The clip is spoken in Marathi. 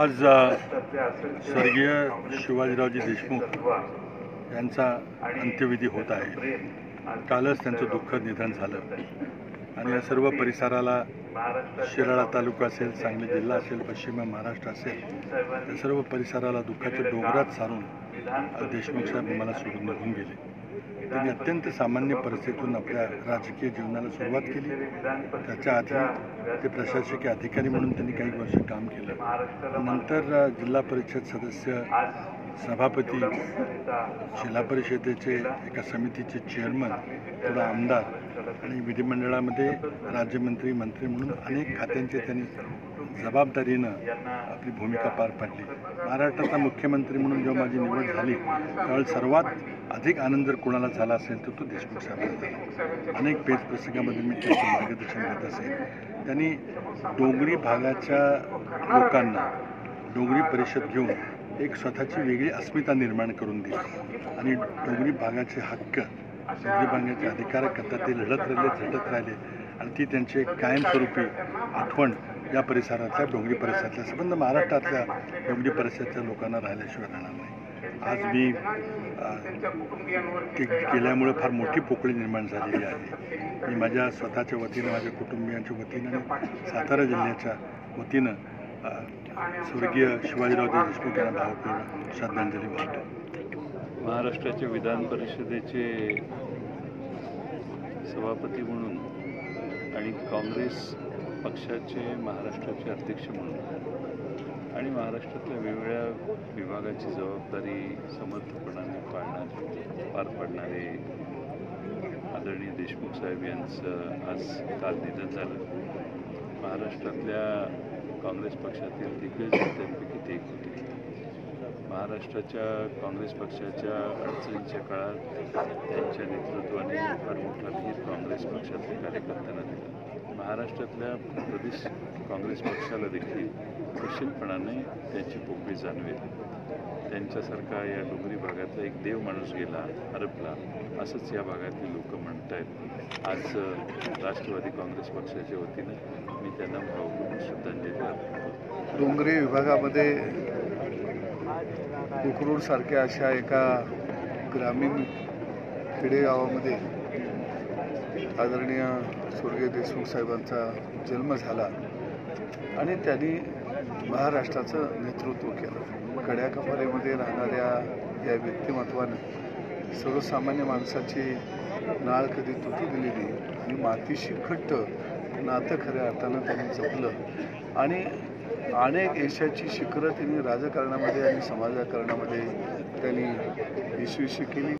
आज स्वर्गीय शिवाजीरावजी देशमुख यांचा अंत्यविधी होत आहे. कालच त्यांचं दुःखद निधन झालं. आणि या सर्व परिसराला शिराळा तालुका असेल सांगली जिल्हा असेल पश्चिम महाराष्ट्र असेल या सर्व परिसराला दुःखाच्या डोंगरात सारून देशमुख साहेब मला सोडून निघून गेले. त्यांनी अत्यंत सामान्य परिस्थितीतून आपल्या राजकीय जीवनाला सुरुवात केली. त्याच्या आधी ते प्रशासकीय अधिकारी म्हणून त्यांनी काही वर्ष काम केलं. नंतर जिल्हा परिषद सदस्य सभापती जिल्हा परिषदेचे एका समितीचे चेअरमन थोडा आमदार आणि विधिमंडळामध्ये राज्यमंत्री मंत्री म्हणून अनेक खात्यांचे त्यांनी जबाबदारीनं आपली भूमिका पार पाडली. महाराष्ट्राचा मुख्यमंत्री म्हणून जेव्हा माझी निवड झाली त्यावेळी सर्वात अधिक आनंद जर कोणाला झाला असेल तर तो देशमुख साहेबांना झाला. अनेक पेज प्रसंगामध्ये मी त्यांचं मार्गदर्शन करत असेल. त्यांनी डोंगरी भागाच्या लोकांना डोंगरी परिषद घेऊन एक स्वतःची वेगळी अस्मिता निर्माण करून दिली. आणि डोंगरी भागाचे हक्क डोंगरी भागाचे अधिकाराकरता ते लढत राहिले झटत राहिले. आणि ती त्यांची एक कायमस्वरूपी आठवण या परिसरातल्या डोंगरी परिसरातल्या संबंध महाराष्ट्रातल्या डोंगरी परिसरातल्या लोकांना राहिल्याशिवाय राहणार नाही. आज मी ते केल्यामुळे फार मोठी पोकळी निर्माण झालेली आहे. मी माझ्या स्वतःच्या वतीनं माझ्या कुटुंबियांच्या वतीनं आणि सातारा जिल्ह्याच्या वतीनं स्वर्गीय शिवाजीराव देशमुख यांना भावपूर्ण श्रद्धांजली वाटतो. महाराष्ट्राच्या विधान परिषदेचे सभापती म्हणून आणि काँग्रेस पक्षाचे महाराष्ट्राचे अध्यक्ष म्हणून आणि महाराष्ट्रातल्या वेगवेगळ्या विभागाची जबाबदारी समर्थपणाने पाळणारे पार पाडणारे आदरणीय देशमुख साहेब यांचं आज काल निधन झालं. महाराष्ट्रातल्या काँग्रेस पक्षातील दिग्गज नेत्यांपैकी ते एक होते. महाराष्ट्राच्या काँग्रेस पक्षाच्या अडचणीच्या काळात त्यांच्या नेतृत्वाने फार मोठा धीर काँग्रेस पक्षातल्या कार्यकर्त्यांना दिला. महाराष्ट्रातल्या प्रदेश काँग्रेस पक्षाला देखील निश्चितपणाने त्यांची पोकळी जाणवेल. त्यांच्यासारखा या डोंगरी भागातला एक देव माणूस गेला हरपला असंच या भागातली लोक म्हणत आहेत आज राष्ट्रवादी काँग्रेस पक्षाच्या वतीनं मी त्यांना भावपूर्ण श्रद्धांजली अर्पण डोंगरी विभागामध्ये सारख्या अशा एका ग्रामीण खेडेगावामध्ये आदरणीय स्वर्गीय देशमुख साहेबांचा जन्म झाला आणि त्यांनी महाराष्ट्राचं नेतृत्व केलं. कड्याकपारीमध्ये राहणाऱ्या या व्यक्तिमत्वानं सर्वसामान्य माणसाची नाळ कधी तुटू दिलेली आणि मातीशी घट्ट नातं खऱ्या अर्थानं त्यांनी जपलं. आणि अनेक यशाची शिखरं त्यांनी राजकारणामध्ये आणि समाजकारणामध्ये त्यांनी यशस्वी केली.